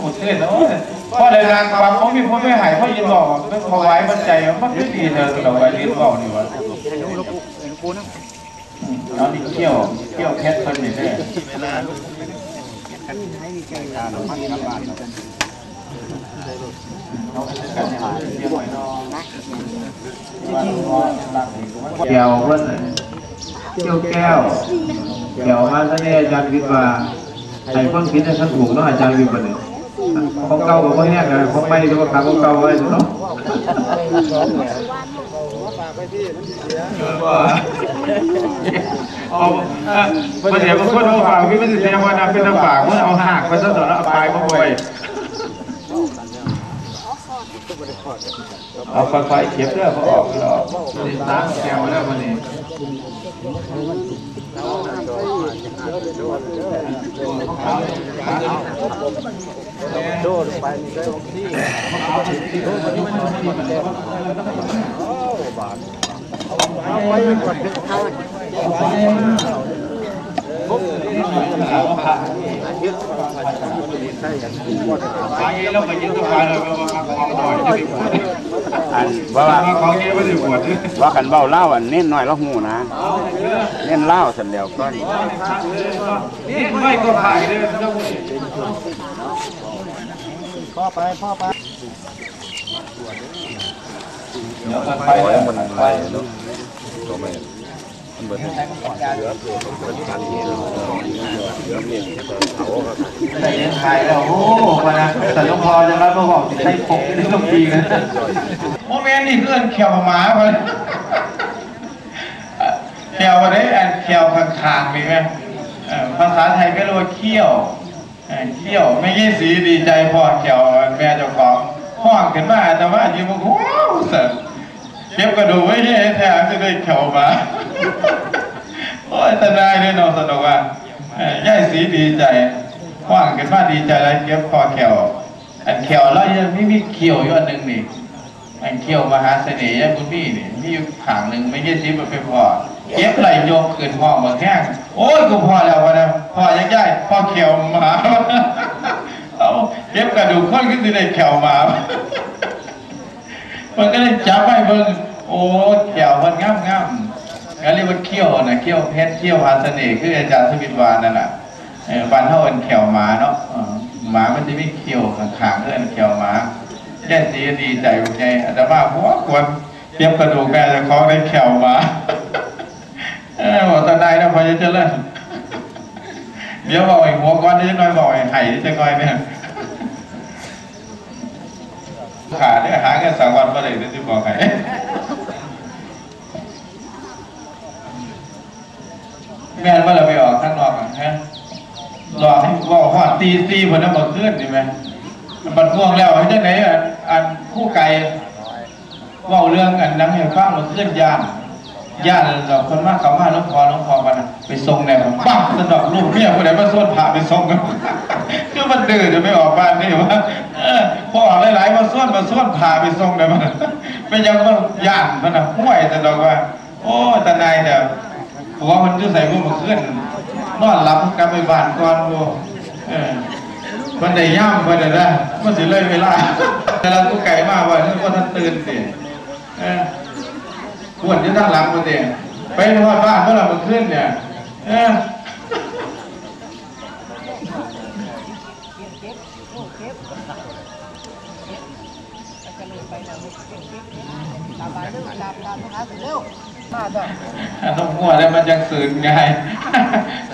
หมดเงินแล้วพ่อในรางบางเขามีพ่อไม่หายพ่อยินบอกไม่พอไว้ปัจจัยมันไม่ดีเธอเราไว้ลิ้นบอกนี่วะน้องนี่เที่ยวเที่ยวแคทคนนี่แน่ เกี่ยวเพื่อนเกี่ยวแก้วเกี่ยวมาซะเนี่ยอาจารย์คิดว่าไอ้คนคิดจะท่านถูกเนาะอาจารย์อยู่ประเด็นของเก่ากับของแห้งนะของใหม่ก็ขาของเก่าไว้เนาะเอาเดี๋ยวบางคนเอาฝากพี่ไม่ใช่แสดงว่าน้ำเป็นน้ำฝากเมื่อเอาหักไปซะต่อแล้วเอาปลายมาบ่อย เอาค่อยๆเก็บเรื่องเขาออกที่เราล้างแก้วแล้วมันนี่เราไปยิงตัวไปเราก็มาของหน่อยจะได้ปวดอัน ว่าว่ามาของนี้ไม่ได้ปวดว่ากันเบ้าเล่าอันเน้นน้อยแล้วหูนะเน้นเล่าเสร็จแล้วก็นี่ไม่ก็ผ่ายเลยพ่อไปพ่อไปเดี๋ยวไปปล่อยให้มันไหลเนาะใส่เลี้ยงไข่แล้วโอ้มานะแต่หลวงพ่อจะรับมาบอกใช้ปกนี่ต้องปีนะ โมเมนต์นี่เพื่อนเขียวหมาไปเขียววันนี้อันเขียวข้างๆนี่ไหมภาษาไทยก็เรียกว่าเขี้ยวเขี้ยวไม่ใช่สีดีใจพอเขียวแม่เจ้าของห้องขึ้นมาแต่ว่ายิ้มว้าวเสร็จเก็บกระดูกไว้ให้แท้จะได้เขียวหมาโอ้ยแต่นายเนี่ยนอนสนุกอะเอ้ยย่ายสีดีใจว่างกันมาดีใจแล้วเก็บคอแขวอันแขวแล้วยังไม่มีเขียวอยู่อันหนึ่งนี่ อันเขียวมหาเสน่ห์คุณพี่นี่มีอยู่ขางหนึ่งไม่ใช่สีมันเป็นพอเก็บไหลโยกขึ้นห้องมาแห้งโอ้ยกูพ่อแล้ววะนะพ่อยังย่ายพอเขียวหมาเอาเก็บกระดูกค่อนขึ้นที่ได้แขวหมามันก็เลยจับไปเบิ่งโอ้แขวมันงามงามก็เรียกว่าเขี้ยวนะเขี้ยวเพชรเขี้ยวพาเสน่ห์คืออาจารย์สมิทวานนั่นแหละเออบันเท่าเป็นแขวหมาเนาะหมามันจะไมีเขี้ยวขางๆเพื่อนแขวหมา แย่สีดีใจเป็นไงอาจจะว่าหัวควรเตรียมกระดูกแม่จะคล้องได้แขวมาเออบอกตาได้นะพอจะเจริญเดี๋ยวบอกไอ้หัวก้อนนี้จะน้อยบอกไอ้ไห่จะน้อยเนี่ยขาเนี่ยหาเงินสามวันเมื่อไหร่จะบอกใครแม่นเมื่อเราไปออกข้างนอกอะฮะหลอกให้บอกว่าตีตีบนน้ำมันขึ้นดีไหมมันง่วงแล้วให้จังไหนอะ อันคู่ไก่เว่าเรื่องอันน้ำเหี่ยวฟ้ามันขึ้นยานย่านเราคนมากเขามาหล้องพอหล้องพอมันนะไปทรงในผมปั๊บสะดอกลูกเมียคนไหนมาส้นผ่าไปทรงกันคือมันดื้อจะไม่ออกบ้านนี่ว่าเออพออหลายๆมาส้นมาส้นผ่าไปทรงเลยมันไม่ยังมันย่านมันนะห่วยแต่ดอกว่า โอ้แต่นายแต่ผัวมันจะใส่พวกมันขึ้นนอนหลับกลับไปบ้านก่อนโว้เออ มันได้ย่ำมันได้นะมันสิเลยเวลาแต่เราก็ไก่มากว่าเรื่ว่าท่านตื่นสิเออควรจะตั้งหลังมาเตียไปนอนบ้านเมื่อไหร่มันขึ้นเนี่ยเออนมหัวแล้วมันยังตื่นง่าย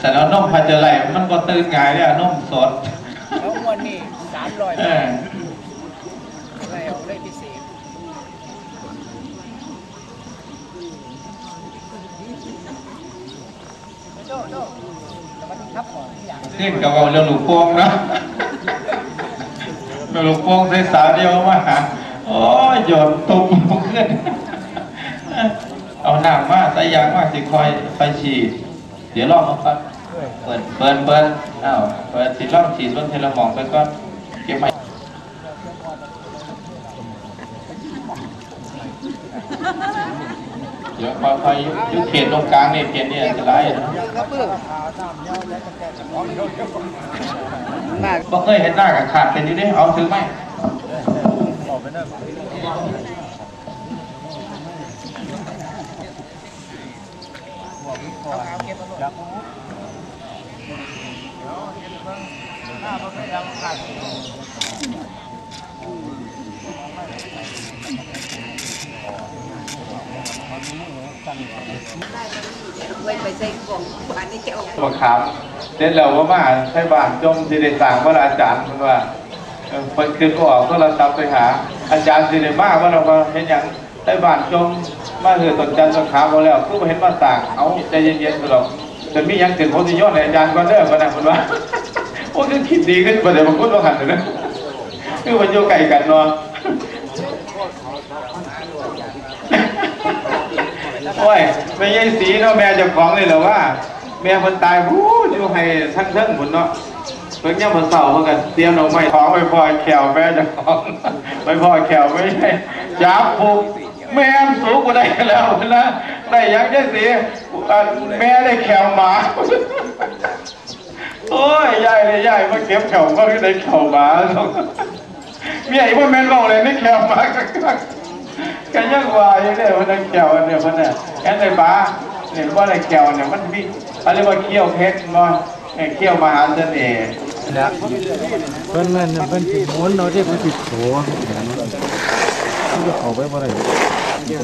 แต่เรานมพันจะไหลมันก็ตื่นไงเนี่ยนมสด สามร้อยเออแล้วได้พิเศษโจ้โจ้แต่มันทับก่อนที่อย่างขึ้นกับเอาเรื่องลูกโป่งเนาะเรื่องลูกโป่งใส่สาวเดียวมาหาโอ้ยโยนตุ่มมันขึ้นเอาหนักมากใส่ยางมากสิคอยไฟฉีดเดี๋ยวลองมาครับเปิดเปิดเปิดอ้าวเปิดสิลองฉีดบนเทเลมองไปก่อนเก็บไว้ อ ยอยู่เขตตรงกลางนี่ยเขตนี่อันตรายนะมากบ่เคยเห็นหน้ากับขาดเป็นอยู่ดิเอาถือไหมไว้ไปใส่กล่องบ้านนี่เจ้าบักขามเร็จแล้วว่ามาใช้บ้านจมสิได้สั่งว่าอาจารย์เพิ่นว่าเออเพิ่นคือก็ออกโทรศัพท์ไปหา อาจารย์สิได้มาว่าเราว่าเห็นหยังใช้บ้านจมมาเหือต้นจันทร์ต้นขามบ่แล้วคือบ่เห็นมาสั่งเอาใจเย็นๆพุ่นหรอกจะมียังขึ้นผมสิยนให้อาจารย์ก่อนเด้อเพิ่นน่ะเพิ่นว่าโอ้คือคิดดีขึ้นบ่ได้บางคนว่าหันเลยนะคือมันอยู่ใกล้กันเนาะ โอ้ยไม่ใช่สีเนาะแม่เจ้าของเลยเหรอว่า แม่คนตายพูดอยู่ให้ทั้งเทิงหมดเนาะเพิ่งย่ำมันเสาเพิ่งกันเตรียมดอไม้ท้องไปพอแขวแม่เจ้าของไปพอแขวไม่ใช่จับผูกแม่มสูงกว่าได้แล้วนะได้ยังได้สีแม่ได้แขวหมาโอ้ยยายเลยยายมาเก็บแขวก็ได้แขวหมาเมียไอ้พวกแม่นบอกเลยไม่แขวหมากันยังว่าอยู่เนี่ยมันได้แขวอันเนี่ยมันเนี่ย แอนในบ้าเนี่ยว่าอะไรแขวเนี่ยมันมีอะไรว่าเขี้ยวเพชรมันเขี้ยวมหาเสน่ห์เพิ่นนั่นเพิ่นสิหมุนเอาที่เพิ่นสิโถมันจะเข้าไปบ่ได้เรี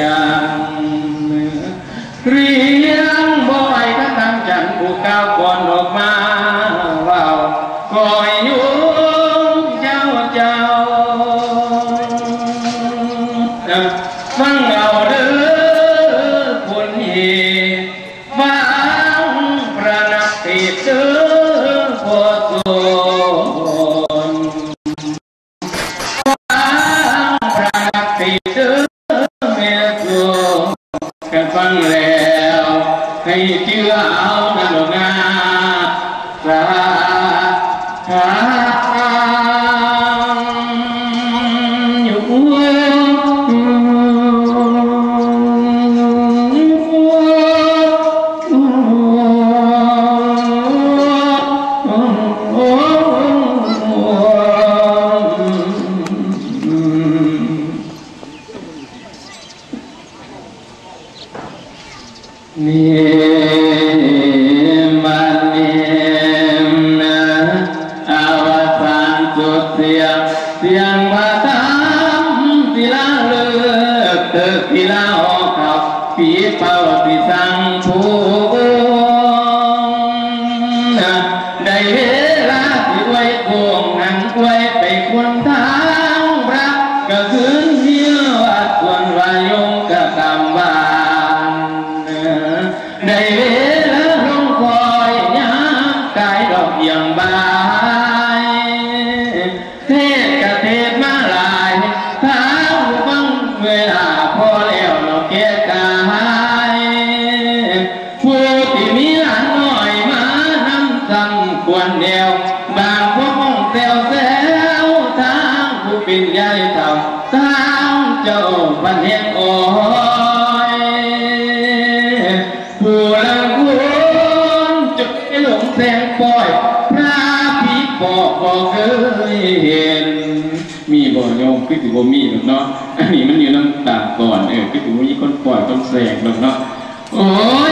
ยงเรียงบ่อยก็ตั้งจันผู้ก้าวก่อนออกมา ตึกศิลาออกขับปีเป่าปีสังชู ผู้ที่มีหลานน้อยมานำซ้ำควรแนว บางพวกห้องแซวแซวทางผู้เป็นใหญ่เท่าทางเจ้าพันแห่งอ้อยผู้ลังคุณจุดหลงแสงปล่อยพระผีปอบบอกเคยเห็น มีบ่โยมคือถือว่ามีหรอกเนาะ อันนี้มันอยู่น้ำตาก่อนเออคือถือว่ามีคนปล่อยคนแสงหรอกเนาะโอ้ย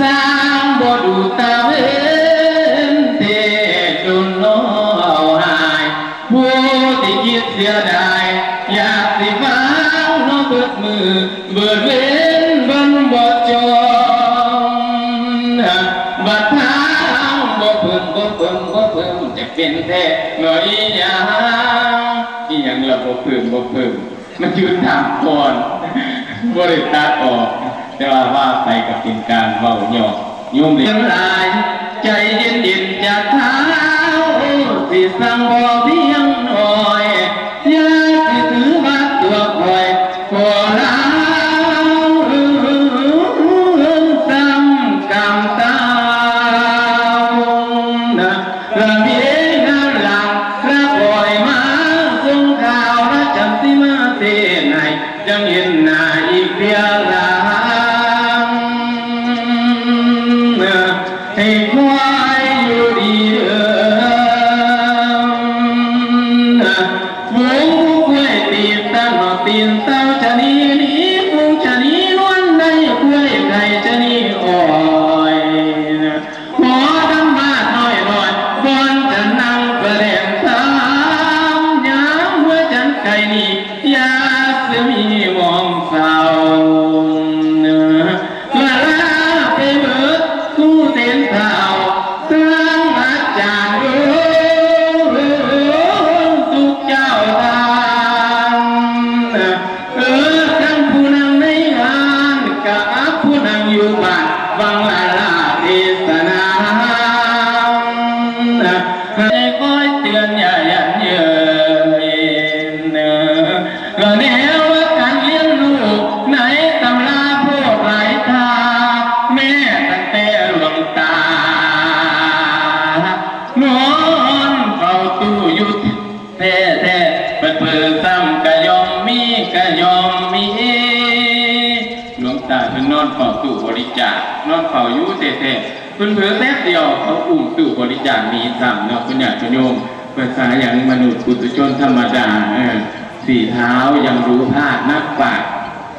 สร้างบ่ดูตาเห็นเทจนน้อเอาหายผู้ที่คิดเสียดายอยากสิฟ้าวน้องเบิดมือเบิดเว้นบันบ่จองบัดเท้าบ่เพิ่มบ่เพิ่มบ่เพิ่มจะเป็นแท้เงยยางอีหยังละบ่เพิ่มบ่เพิ่มมันยืนถามก่อนบ่ได้ตัดออก จะว่าไปกับเป็นการเบาหยอกยุ่งเลี้ยงหลาย ใจเย็นเย็นๆจากเท้าสิสั่งบอกพี่ เแท้เพิ่นเผือแป๊บเดียวเขาอุ้มตู้บริจาคหนีซ้ำเนาะคุณญาติโยมภาษาอย่างมนุษย์ปุถุชนธรรมดาเออสี่เท้ายังรู้พลาดนักปาก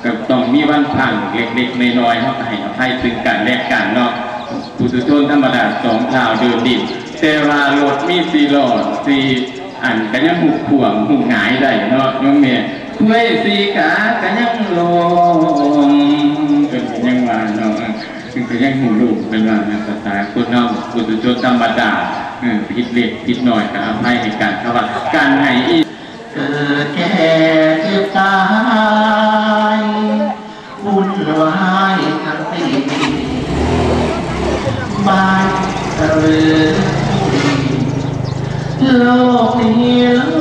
กับต้องมีวันพังเล็กๆน้อยๆเขาให้อภัยซึ่งกันและกันเนาะปุถุชนธรรมดาสองเท้าเดินดินแต่ว่ารถมีสีหลอดสีอันกันยังหุกข่วงหุกหงายได้เนาะโยมเมียถ้วยสีขากันยังลงเป็นยังว่าเนาะ ซึ่งก็ยังหูลูกเป็นว่าภาษาคนเนาะปุถุชนธรรมดาผิดเล็กผิดหน่อยก็อภัยให้กันครับว่าการให้อีเกิดแก่เจ็บตายวุ่นวายทั้งปีบ้านเรือนโลกนี้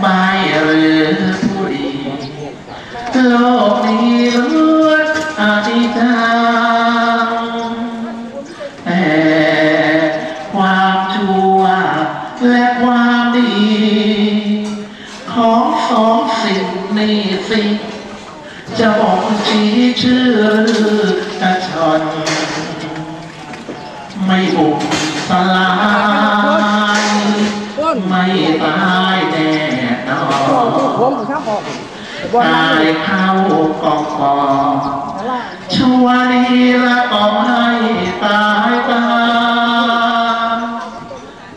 ไม่หรือผู้ดีโลก วนี้ละก็ไม่ตายตา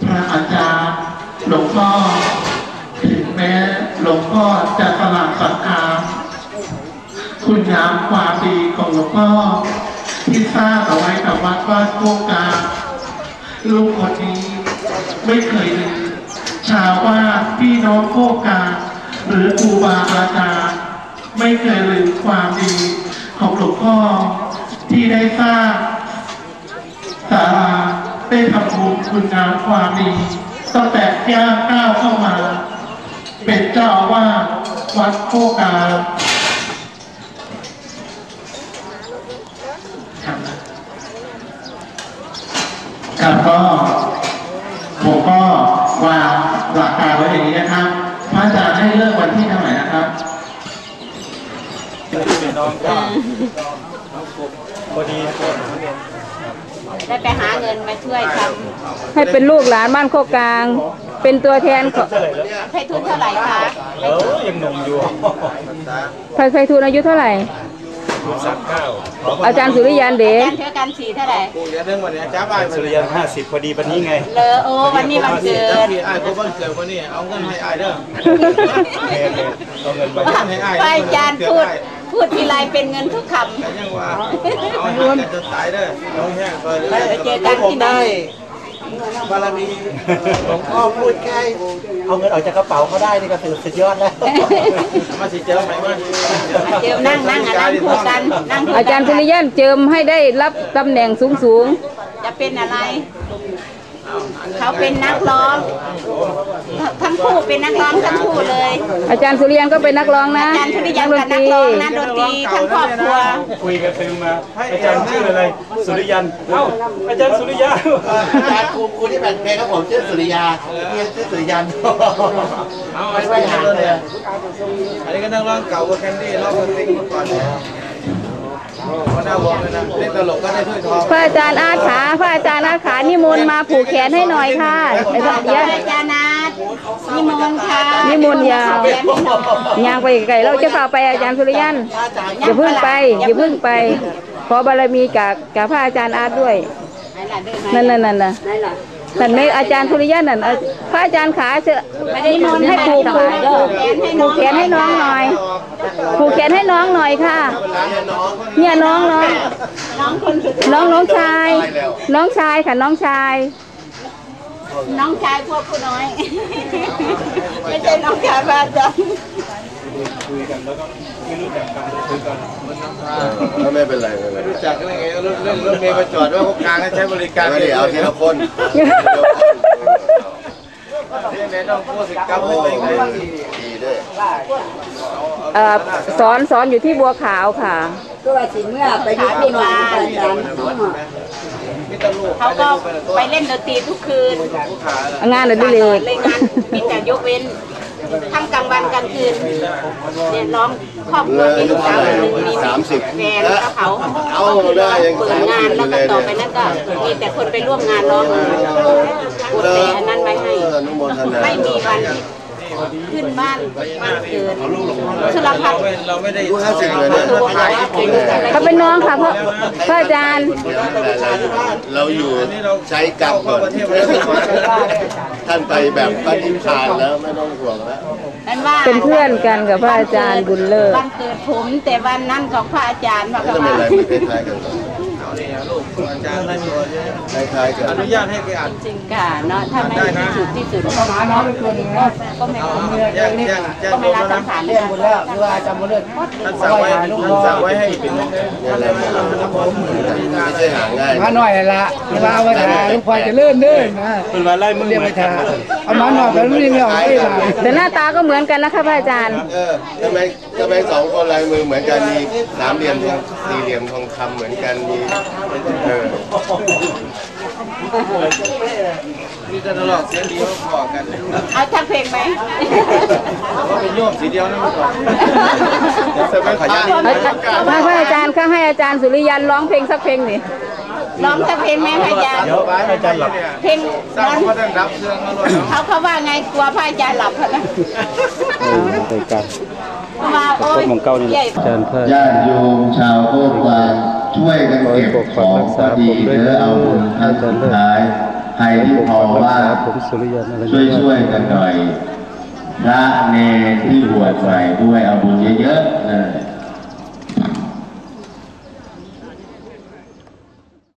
พระอาจารย์หลวงพ่อถึงแม้หลวงพ่อจะสลับสังขารคุณงามความดีของหลวงพ่อ ที่สร้างเอาไว้กับวัดบ้านโคกกาลูกคนนี้ ไม่เคยลืมชาวบ้านพี่น้องโคกกาหรือครูบาอาจารย์ไม่เคยลืมความดีของหลวงพ่อ ที่ได้สร้างศาลาได้ทำบุญคุณงามความดีตั้งแต่ย่างก้าวเข้ามา เป็นเจ้าอาวาวัดโคกาครับก็ผมก็วางหลักการไว้อย่างนี้นะครับ พระอาจารย์ให้เลือกวันที่เท่าไหร่นะครับ ได้ไปหาเงินมาช่วยทำให้เป็นลูกหลานบ้านโคกกลาง เป็นตัวแทนของให้ทุนเท่าไหร่คะให้ทุนใครใครทุนอายุเท่าไหร่อาจารย์สุริยันเดชการเท่ากันสีเท่าไหร่สุริยันห้าสิบพอดีวันนี้ไงเลอโอวันนี้วันเกิดพี่ไอ้เขาวันเกิดวันนี้เอาเงินให้ไอ้เด้อเอาเงินไปพระอาจารย์พูด พูดทีไรเป็นเงินทุกคยังว่าเอาให้จะตายเด้อเอาแห้งไปำไปเจอกันที่ไหนบารมีหลวงพ่อพูดแค่เอาเงินออกจากกระเป๋าเขาได้นี่ก็ถือสุดยอดแล้ว มาสิเจอไหมมาเดี๋ยวนั่งนั่งอะนั่งคู่กัน นั่งคู่กันอาจารย์สุริยันเจิมให้ได้รับตำแหน่งสูงสูงจะเป็นอะไร เขาเป็นนักร้อง ทั้งคู่เป็นนักร้องทั้งคู่เลยๆอาจารย์สุริยันก็เป็นนักร้องนะอาจารย์ธุริยันกับนักร้องนักดนตรีทั้งครอบครัว คุยกันซึมมาอาจารย์ชื่ออะไร สุริยัน เอ้า อาจารย์สุริยะอาจารย์ครูครูที่แต่งเพลงครับผมชื่อสุริยาเรียนชื่อสุริยันไม่ไม่ห่างเลยอันนี้ก็นักร้องเก่ากับแคนดี้ร้องกับติ๊กมาก่อน ก็น่าวงเลยนะเล่นตลกก็ได้ถ้วยทองพระอาจารย์อาขาพระอาจารย์อาขานิมนต์มาผูกแขนให้หน่อยค่ะไอ้สัตว์เยอะอาจารย์นัดนิมนต์ค่ะนิมนต์ยาวยนให้หน่อยยางไปไกลเราจะพาไปอาจารย์สุริยันอย่าเพึ่งไปอย่าเพึ่งไป ขอบารมีจากจากพระอาจารย์อาร์ตด้วยไหนล่ะเดินมานั่นนั่นนั่นน่ะ นั่นไม่อาจารย์สุริยันนั่นเอาพระอาจารย์ขาเชอะนิมนต์ให้ผูกผูกผูกแขนให้น้องหน่อยผูกแขนให้น้องหน่อยค่ะ เนี่ยน้องน้องน้องคนสุดน้องน้องชาย น้องชายค่ะน้องชาย น้องชายพวกผู้น้อย ไม่ใช่น้องชายพระอาจารย์ ไม่เป็นไรไม่เป็นไรรู้จักกันได้ไงรถเล่นรถเมล์มาจอดไว้เขากลางให้ใช้บริการไม่ได้เอาทีละคนเนี่ยแม่ต้องพูดสิกรรมให้ตัวเองเลยดีด้วยเอ่อสอนสอนอยู่ที่บัวขาวค่ะขาพิวานเขาก็ไปเล่นดนตรีทุกคืน งานอดิเรกเลยงานมีแต่ยกเว้น ทั้งกลางวันกลางคืนเนี่ยร้องครอบครัวมีลูกสาวคนหนึ่งมีสามสิบแฟนแล้วก็เขาเอาได้ยังเปิดสามงาสินบอแล้วยู่ก็เลยต่อเนี่ยไปนั้นก็มีแต่คนไปร่วมงานร้องกดแต่อันนั้นไว้ให้อนุโมทนาไม่มีวันที่ ขึ้นบ้านบ้านเกิดสุรพัฒน์เราไม่ได้รู้ห้าสิบเลยเนี่ยตัวเขาว่าเป็นอะไรเขาเป็นน้องค่ะพ่อพระอาจารย์ เราอยู่ใช้กรรมก่อนท่านไปแบบปฏิพานแล้วไม่ต้องห่วงแล้วนั่นว่าเป็นเพื่อนกันกับพระอาจารย์บุญเลิศวันเกิดผมแต่วันนั้นของพระอาจารย์ว่าไม่กันต้องมีว่าอะไรมันคล้ายๆกัน อาจารย์ให้ตัวคล้ายๆกันอนุญาตให้ไปอ่านจริงค่ะเนาะถ้าไม่ที่สุดที่สุดก็ไม่แยกแยกแยกก็รไม่วมรัแล้บวสันะงขารเรียนหมดแล้วหรือว่าจำหมดเลยท่านสั่งไว้ท่านสั่งไว้ให้เป็นเนี่ยแหละไม่ใช่หาง่ายมาหน่อยละเวลาเอาไปทาลูกควายจะเลื่อนเลื่อนนะเป็นวันไล่มึงเรียกไปทาเอามาหน่อยแต่ลูกเรียนไม่ออกไม่ได้แต่หน้าตาก็เหมือนกันนะคะพระอาจารย์ เออทำไมทำไมสองคนลายมือเหมือนกันมีสามเหลี่ยมทองสี่เหลี่ยมทองคำเหมือนกันมีเออนี่จะตลอดเสียงดีเขาขอกันเอาทักเพลงไหมว่าเป็นโยมสีเดียวนะเมื่อก่อนเดี๋ยวเสร็จไปขออนุญาตพระพระอาจารย์ก็ให้อาจารย์สุริยันร้องเพลงสักเพลงสิร้องทักเพลงไหมพระอาจารย์เดี๋ยวไปอาจารย์หลับเพลงสร้างนั้นเขาต้องรับเครื่องมาเลยเนาะเขาเขาว่าไงกลัวพระอาจารย์หลับเขานะไปกันเขาว่าโอ้ยมองเก้านี่ใหญ่อาจารย์พระญาติโยมชาวโคกกลาง ช่วยกันเก็บของก็ดีเด้อเอาบุญครั้งสุดท้ายใครที่พอว่านช่วยช่วยๆกันหน่อยพระเนที่บวชใหม่ด้วยเอาบุญเยอะๆเลย